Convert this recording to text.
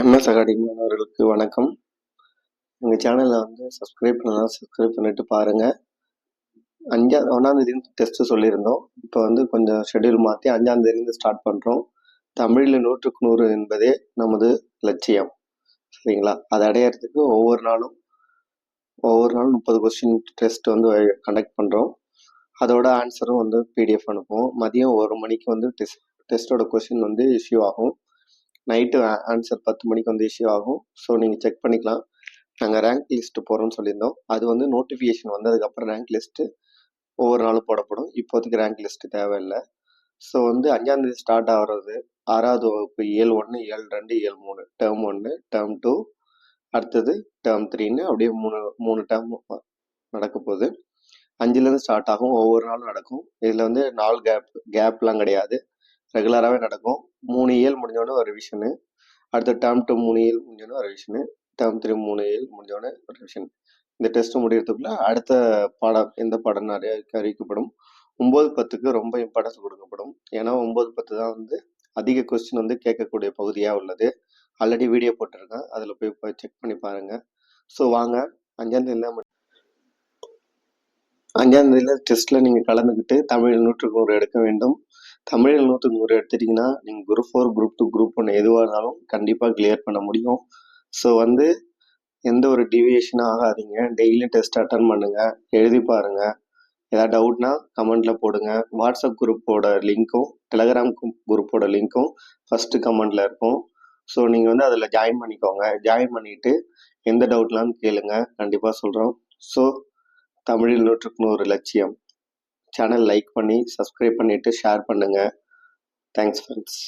MS academy மாணவர்களுக்கு வணக்கம். எங்கள் சேனலில் வந்து சப்ஸ்கிரைப் பண்ணலாம் சப்ஸ்கிரைப் பண்ணிட்டு பாருங்கள் அஞ்சா ஒன்றாந்தேதி டெஸ்ட்டு சொல்லியிருந்தோம். இப்போ வந்து கொஞ்சம் ஷெட்யூல் மாற்றி அஞ்சாந்தேதிலேருந்து ஸ்டார்ட் பண்ணுறோம் தமிழில் நூற்றுக்கு நூறு என்பதே நமது லட்சியம். சரிங்களா? அதை அடையிறதுக்கு ஒவ்வொரு நாளும் ஒவ்வொரு நாளும் முப்பது கொஸ்டின் டெஸ்ட் வந்து கண்டக்ட் பண்ணுறோம் அதோட ஆன்சரும் வந்து பிடிஎஃப் அனுப்புவோம். மதியம் ஒரு மணிக்கு வந்து டெஸ்ட் டெஸ்ட்டோட கொஸ்டின் வந்து இஷ்யூ ஆகும். நைட்டு ஆன்சர் பத்து மணிக்கு வந்து இஷ்யூ ஆகும். ஸோ நீங்கள் செக் பண்ணிக்கலாம். நாங்கள் ரேங்க் லிஸ்ட்டு போகிறோம்னு சொல்லியிருந்தோம். அது வந்து நோட்டிஃபிகேஷன் வந்ததுக்கப்புறம் ரேங்க் லிஸ்ட்டு ஒவ்வொரு நாளும் போடப்படும். இப்போதைக்கு ரேங்க் லிஸ்ட்டு தேவையில்லை. ஸோ வந்து அஞ்சாந்தேதி ஸ்டார்ட் ஆகிறது. ஆறாவது வகுப்பு ஏழு ஒன்று ஏழு ரெண்டு ஏழு மூணு. டேர்ம் ஒன்று டேர்ம் டூ அடுத்தது டேர்ம் த்ரீன்னு அப்படியே மூணு மூணு டேர்ம் நடக்க போகுது. அஞ்சுலேருந்து ஸ்டார்ட் ஆகும். ஒவ்வொரு நாளும் நடக்கும். இதில் வந்து நாலு கேப் கேப்லாம் கிடையாது. ரெகுலராகவே நடக்கும். மூணு இயல் முடிஞ்சோடனே ஒரு ரிவிஷனு அடுத்த டேர்ம் டூ மூணு இயல் முடிஞ்சோடனே ஒரு ரிவிஷனு டேர்ம் த்ரீ மூணு இயல் முடிஞ்சோடனே ஒரு ரிவிஷன் இந்த டெஸ்ட் முடியறதுக்குள்ள அடுத்த பாடம் எந்த பாடம் நிறைய அறிவிக்கப்படும். ஒம்பது பத்துக்கு ரொம்ப இம்பார்ட்டன்ஸ் கொடுக்கப்படும். ஏன்னா ஒம்பது பத்து தான் வந்து அதிக கொஸ்டின் வந்து கேட்கக்கூடிய பகுதியாக உள்ளது. ஆல்ரெடி வீடியோ போட்டிருக்கேன். அதில் போய் போய் செக் பண்ணி பாருங்கள் ஸோ வாங்க. அஞ்சாந்தேதியில் அஞ்சாந்தேதியில் டெஸ்ட்டில் நீங்கள் கலந்துக்கிட்டு தமிழ் நூற்றுக்கு ஒரு எடுக்க வேண்டும். தமிழில் நூற்றுக்கு நூறு எடுத்துட்டிங்கன்னா நீங்கள் group four group two group ஒன்று எதுவாக இருந்தாலும் கண்டிப்பாக கிளியர் பண்ண முடியும். ஸோ வந்து எந்த ஒரு டிவியேஷனும் ஆகாதீங்க. டெய்லியும் டெஸ்ட் அட்டன் பண்ணுங்கள் எழுதி பாருங்கள் ஏதாவது டவுட்னா கமெண்ட்டில் போடுங்க. வாட்ஸ்அப் குரூப்போட லிங்க்கும் டெலகிராம் குரூப்போட லிங்க்கும் ஃபஸ்ட்டு கமெண்டில் இருக்கும். ஸோ நீங்கள் வந்து அதில் ஜாயின் பண்ணிக்கோங்க. ஜாயின் பண்ணிவிட்டு எந்த டவுட்லாம் கேளுங்க. கண்டிப்பாக சொல்கிறோம் ஸோ தமிழில் நூற்றுக்கு நூறு லட்சியம். சேனல் லைக் பண்ணி சப்ஸ்கிரைப் பண்ணிவிட்டு ஷேர் பண்ணுங்கள் தேங்க்ஸ் ஃப்ரெண்ட்ஸ்